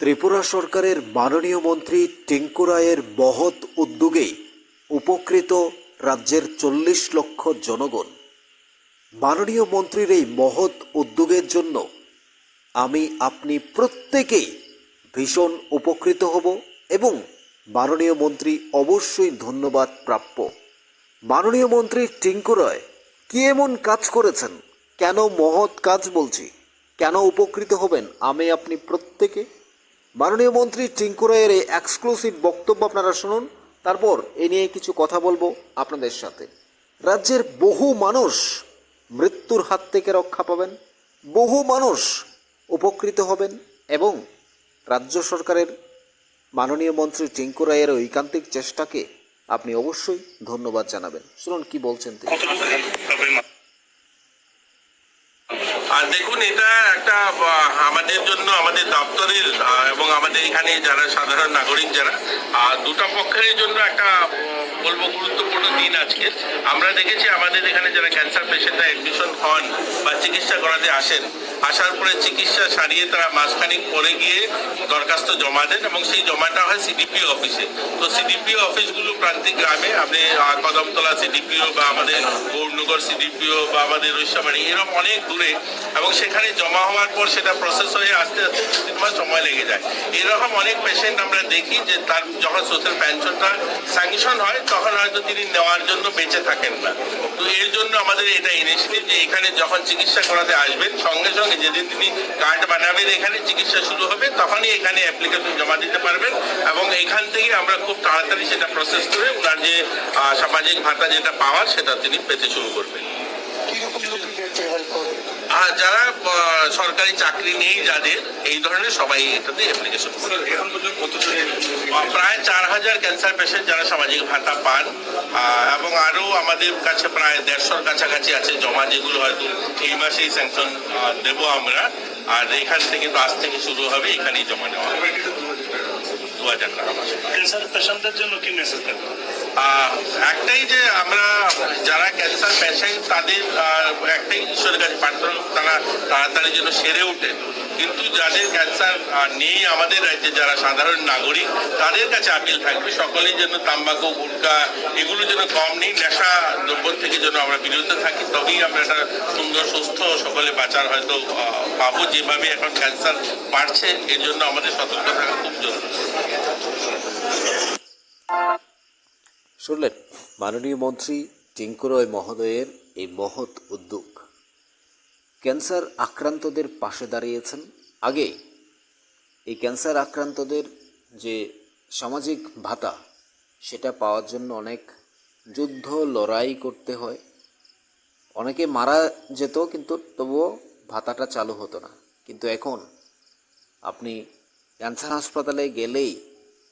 ত্রিপুরা সরকারের মাননীয় মন্ত্রী টিঙ্কু রায়ের মহৎ উদ্যোগেই উপকৃত রাজ্যের চল্লিশ লক্ষ জনগণ। মাননীয় মন্ত্রীর এই মহৎ উদ্যোগের জন্য আমি আপনি প্রত্যেকেই ভীষণ উপকৃত হব এবং মাননীয় মন্ত্রী অবশ্যই ধন্যবাদ প্রাপ্য। মাননীয় মন্ত্রী টিঙ্কু রায়, কি এমন কাজ করেছেন? কেন মহৎ কাজ বলছি? কেন উপকৃত হবেন? আমি আপনি প্রত্যেকে মাননীয় মন্ত্রী টিঙ্কু রায়ের এই এক্সক্লুসিভ বক্তব্য আপনারা শুনুন। তারপর এ নিয়ে কিছু কথা বলব আপনাদের সাথে। রাজ্যের বহু মানুষ মৃত্যুর হাত থেকে রক্ষা পাবেন, বহু মানুষ উপকৃত হবেন এবং রাজ্য সরকারের মাননীয় মন্ত্রী টিঙ্কু রায়ের ঐকান্তিক চেষ্টাকে আপনি অবশ্যই ধন্যবাদ জানাবেন। শুনুন কি বলছেন তিনি। আর দেখুন, এটা একটা আমাদের জন্য আমাদের দপ্তরের এবং আমাদের এখানে যারা সাধারণ নাগরিক যারা দুটা দুটো পক্ষের জন্য একটা বলব গুরুত্বপূর্ণ দিন আজকে। আমরা দেখেছি আমাদের এখানে যারা ক্যান্সার পেশেন্টরা অ্যাডমিশন হন বা চিকিৎসা করাতে আসেন আসার পরে চিকিৎসা সারিয়ে তারা মাসখানিক পরে গিয়ে দরখাস্ত জমা দেন এবং সেই জমাটা হয় সিডিপিও অফিসে। তো সিডিপিও অফিসগুলো প্রান্তিক গ্রামে, আপনি কদমতলা সিডিপিও বা আমাদের গৌরনগর সিডিপিও বা আমাদের রৈশাবাড়ি এরকম অনেক দূরে এবং সেখানে জমা হওয়ার পর সেটা প্রসেস হয়ে আস্তে আস্তে দু তিন মাস সময় লেগে যায়। এরকম অনেক পেশেন্ট আমরা দেখি যে তার যখন সোশ্যাল পেনশনটা স্যাংশন হয়, তখন হয়তো তিনি নেওয়ার জন্য বেঁচে থাকেন না। তো এর জন্য আমাদের এটা ইনিশিয়েটিভ যে এখানে যখন চিকিৎসা করাতে আসবেন, সঙ্গে সঙ্গে যেদিন তিনি কার্ড বানাবেন, এখানে চিকিৎসা শুরু হবে, তখনই এখানে অ্যাপ্লিকেশন জমা দিতে পারবেন এবং এখান থেকে আমরা খুব তাড়াতাড়ি সেটা প্রসেস করে ওনার যে সামাজিক ভাতা যেটা পাওয়ার সেটা তিনি পেতে শুরু করবেন। যারা সরকারি চাকরি নেই যাদের এই ধরনের সবাই এটাতে অ্যাপ্লিকেশন প্রায় চার হাজার ক্যান্সার পেশেন্ট যারা সামাজিক ভাতা পান এবং আরও আমাদের কাছে প্রায় দেড়শোর কাছাকাছি আছে জমা যেগুলো হয়তো এই মাসেই স্যাংশন দেবো আমরা। আর এখান থেকে তো আজ থেকে শুরু হবে এখানেই জমা নেওয়া হবে। দু হাজার টাকা মাসে ক্যান্সার পেশেন্টদের জন্য কি মেসেজ একটাই যে আমরা যারা ক্যান্সার পেশেন্ট তাদের একটাই ঈশ্বরের কাছে প্রার্থনা তারা তাড়াতাড়ি যেন সেরে ওঠে। কিন্তু যাদের ক্যান্সার নেই আমাদের রাজ্যে যারা সাধারণ নাগরিক তাদের কাছে আপিল থাকবে। সকলেই যেন তাম্বাকু গুটকা এগুলো যেন কম নেই নেশা দ্রব্য থেকে যেন আমরা বিরত থাকি। তবেই আমরা একটা সুন্দর সুস্থ সকলে বাঁচার হয়তো পাবো পাবো যেভাবে এখন ক্যান্সার বাড়ছে, এর জন্য আমাদের সতর্ক থাকা খুব জরুরি। শুনলেন, মাননীয় মন্ত্রী টিঙ্কু রয় মহোদয়ের এই মহৎ উদ্যোগ। ক্যান্সার আক্রান্তদের পাশে দাঁড়িয়েছেন। আগে এই ক্যান্সার আক্রান্তদের যে সামাজিক ভাতা, সেটা পাওয়ার জন্য অনেক যুদ্ধ, লড়াই করতে হয়। অনেকে মারা যেত, কিন্তু তবুও ভাতাটা চালু হতো না। কিন্তু এখন আপনি ক্যান্সার হাসপাতালে গেলেই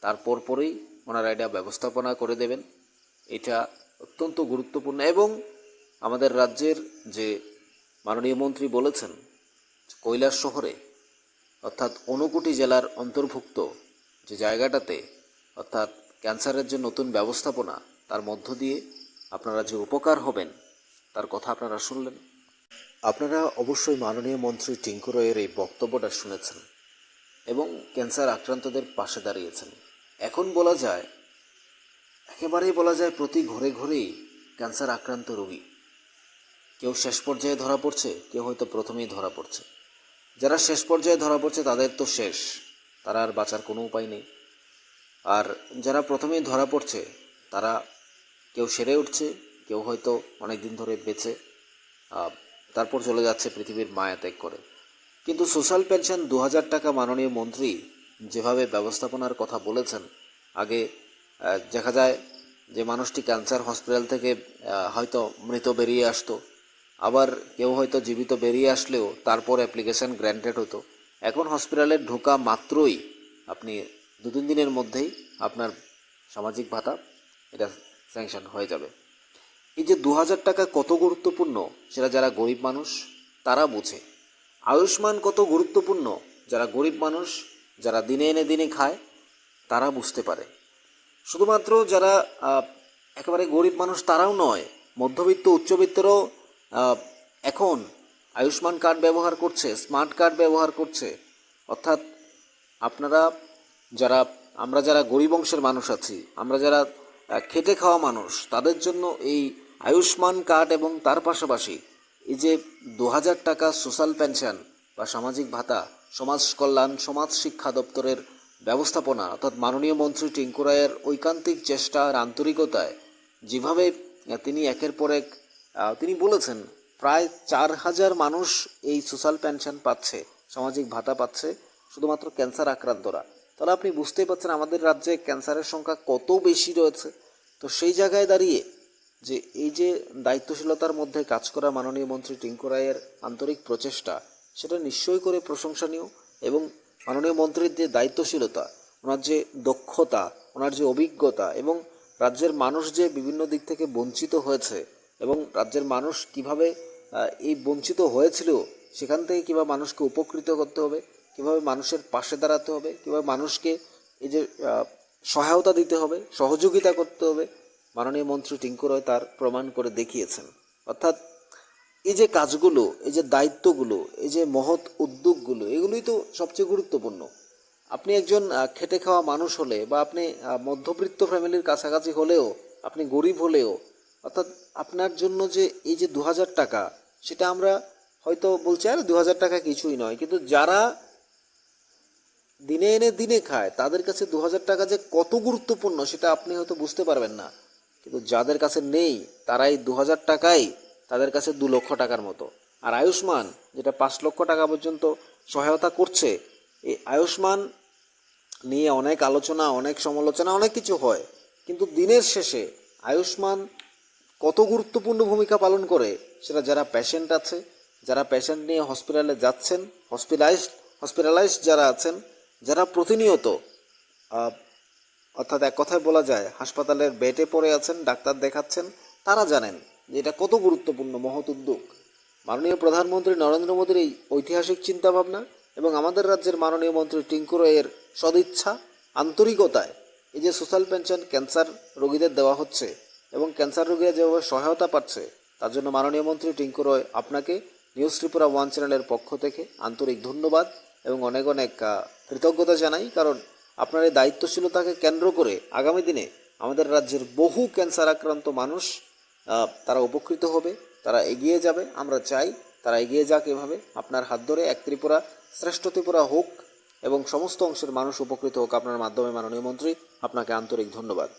তার পরপরই ওনারা এটা ব্যবস্থাপনা করে দেবেন। এটা অত্যন্ত গুরুত্বপূর্ণ এবং আমাদের রাজ্যের যে মাননীয় মন্ত্রী বলেছেন, কৈলাস শহরে অর্থাৎ ঊনকোটি জেলার অন্তর্ভুক্ত যে জায়গাটাতে অর্থাৎ ক্যান্সারের যে নতুন ব্যবস্থাপনা, তার মধ্য দিয়ে আপনারা যে উপকার হবেন, তার কথা আপনারা শুনলেন। আপনারা অবশ্যই মাননীয় মন্ত্রী টিঙ্কু রয়ের এই বক্তব্যটা শুনেছেন এবং ক্যান্সার আক্রান্তদের পাশে দাঁড়িয়েছেন। এখন বলা যায়, একেবারেই বলা যায় প্রতি ঘরে ঘরেই ক্যান্সার আক্রান্ত রোগী। কেউ শেষ পর্যায়ে ধরা পড়ছে, কেউ হয়তো প্রথমেই ধরা পড়ছে। যারা শেষ পর্যায়ে ধরা পড়ছে, তাদের তো শেষ, তারা আর বাঁচার কোনো উপায় নেই। আর যারা প্রথমেই ধরা পড়ছে, তারা কেউ সেরে উঠছে, কেউ হয়তো অনেক দিন ধরে বেঁচে তারপর চলে যাচ্ছে পৃথিবীর মায়া ত্যাগ করে। কিন্তু সোশ্যাল পেনশন দু হাজার টাকা মাননীয় মন্ত্রী যেভাবে ব্যবস্থাপনার কথা বলেছেন, আগে দেখা যায় যে মানুষটি ক্যান্সার হসপিটাল থেকে হয়তো মৃত বেরিয়ে আসতো। আবার কেউ হয়তো জীবিত বেরিয়ে আসলেও তারপর অ্যাপ্লিকেশন গ্র্যান্টেড হতো। এখন হসপিটালে ঢোকা মাত্রই আপনি দু তিন দিনের মধ্যেই আপনার সামাজিক ভাতা, এটা স্যাংশন হয়ে যাবে। এই যে দু হাজার টাকা কত গুরুত্বপূর্ণ সেটা যারা গরিব মানুষ, তারা বোঝে। আয়ুষ্মান কত গুরুত্বপূর্ণ যারা গরিব মানুষ, যারা দিনে এনে দিনে খায়, তারা বুঝতে পারে। শুধুমাত্র যারা একেবারে গরিব মানুষ তারাও নয়, মধ্যবিত্ত, উচ্চবিত্তরও এখন আয়ুষ্মান কার্ড ব্যবহার করছে, স্মার্ট কার্ড ব্যবহার করছে। অর্থাৎ আপনারা যারা, আমরা যারা গরিব অংশের মানুষ আছি, আমরা যারা খেটে খাওয়া মানুষ, তাদের জন্য এই আয়ুষ্মান কার্ড এবং তার পাশাপাশি এই যে দু হাজার টাকা সোশ্যাল পেনশন বা সামাজিক ভাতা, সমাজ কল্যাণ, সমাজ শিক্ষা দপ্তরের ব্যবস্থাপনা অর্থাৎ মাননীয় মন্ত্রী টিঙ্কু রায়ের ঐকান্তিক চেষ্টা আর আন্তরিকতায় যেভাবে তিনি একের পর এক তিনি বলেছেন, প্রায় চার হাজার মানুষ এই সোশ্যাল পেনশন পাচ্ছে, সামাজিক ভাতা পাচ্ছে, শুধুমাত্র ক্যান্সার আক্রান্তরা। তাহলে আপনি বুঝতেই পারছেন আমাদের রাজ্যে ক্যান্সারের সংখ্যা কত বেশি রয়েছে। তো সেই জায়গায় দাঁড়িয়ে যে এই যে দায়িত্বশীলতার মধ্যে কাজ করা মাননীয় মন্ত্রী টিঙ্কু রায়ের আন্তরিক প্রচেষ্টা, সেটা নিশ্চয়ই করে প্রশংসনীয় এবং মাননীয় মন্ত্রীর যে দায়িত্বশীলতা, ওনার যে দক্ষতা, ওনার যে অভিজ্ঞতা এবং রাজ্যের মানুষ যে বিভিন্ন দিক থেকে বঞ্চিত হয়েছে এবং রাজ্যের মানুষ কীভাবে এই বঞ্চিত হয়েছিল সেখান থেকে কীভাবে মানুষকে উপকৃত করতে হবে, কীভাবে মানুষের পাশে দাঁড়াতে হবে, কীভাবে মানুষকে এই যে সহায়তা দিতে হবে, সহযোগিতা করতে হবে মাননীয় মন্ত্রী টিঙ্কু রয় তার প্রমাণ করে দেখিয়েছেন। অর্থাৎ এই যে কাজগুলো, এই যে দায়িত্বগুলো, এই যে মহৎ উদ্যোগগুলো, এগুলোই তো সবচেয়ে গুরুত্বপূর্ণ। আপনি একজন খেটে খাওয়া মানুষ হলে বা আপনি মধ্যবিত্ত ফ্যামিলির কাছাকাছি হলেও, আপনি গরিব হলেও, অর্থাৎ আপনার জন্য যে এই যে দু হাজার টাকা, সেটা আমরা হয়তো বলছি, আরে দু হাজার টাকা কিছুই নয়। কিন্তু যারা দিনে এনে দিনে খায়, তাদের কাছে দু হাজার টাকা যে কত গুরুত্বপূর্ণ, সেটা আপনি হয়তো বুঝতে পারবেন না। কিন্তু যাদের কাছে নেই, তারাই দু হাজার টাকাই তাদের কাছে দু লক্ষ টাকার মতো। আর আয়ুষ্মান, যেটা পাঁচ লক্ষ টাকা পর্যন্ত সহায়তা করছে, এই আয়ুষ্মান নিয়ে অনেক আলোচনা, অনেক সমালোচনা, অনেক কিছু হয়। কিন্তু দিনের শেষে আয়ুষ্মান কত গুরুত্বপূর্ণ ভূমিকা পালন করে, সেটা যারা পেশেন্ট আছে, যারা পেশেন্ট নিয়ে হসপিটালে যাচ্ছেন হসপিটালাইজড হসপিটালাইজড যারা আছেন, যারা প্রতিনিয়ত অর্থাৎ এক কথায় বলা যায়, হাসপাতালের বেডে পড়ে আছেন, ডাক্তার দেখাচ্ছেন, তারা জানেন যে এটা কত গুরুত্বপূর্ণ, মহৎ উদ্যোগ। মাননীয় প্রধানমন্ত্রী নরেন্দ্র মোদীর এই ঐতিহাসিক চিন্তাভাবনা এবং আমাদের রাজ্যের মাননীয় মন্ত্রী টিঙ্কু রায়ের সদিচ্ছা আন্তরিকতায় এই যে সোশ্যাল পেনশন ক্যান্সার রোগীদের দেওয়া হচ্ছে এবং ক্যান্সার রোগীরা যেভাবে সহায়তা পাচ্ছে, তার জন্য মাননীয় মন্ত্রী টিঙ্কু রয় আপনাকে নিউজ ত্রিপুরা ওয়ান চ্যানেলের পক্ষ থেকে আন্তরিক ধন্যবাদ এবং অনেক অনেক কৃতজ্ঞতা জানাই। কারণ আপনার এই দায়িত্বশীলতাকে কেন্দ্র করে আগামী দিনে আমাদের রাজ্যের বহু ক্যান্সার আক্রান্ত মানুষ তারা উপকৃত হবে, তারা এগিয়ে যাবে। আমরা চাই তারা এগিয়ে যাক এভাবে। আপনার হাত ধরে এক ত্রিপুরা, শ্রেষ্ঠ ত্রিপুরা হোক এবং সমস্ত অংশের মানুষ উপকৃত হোক। আপনার মাধ্যমে মাননীয় মন্ত্রী, আপনাকে আন্তরিক ধন্যবাদ।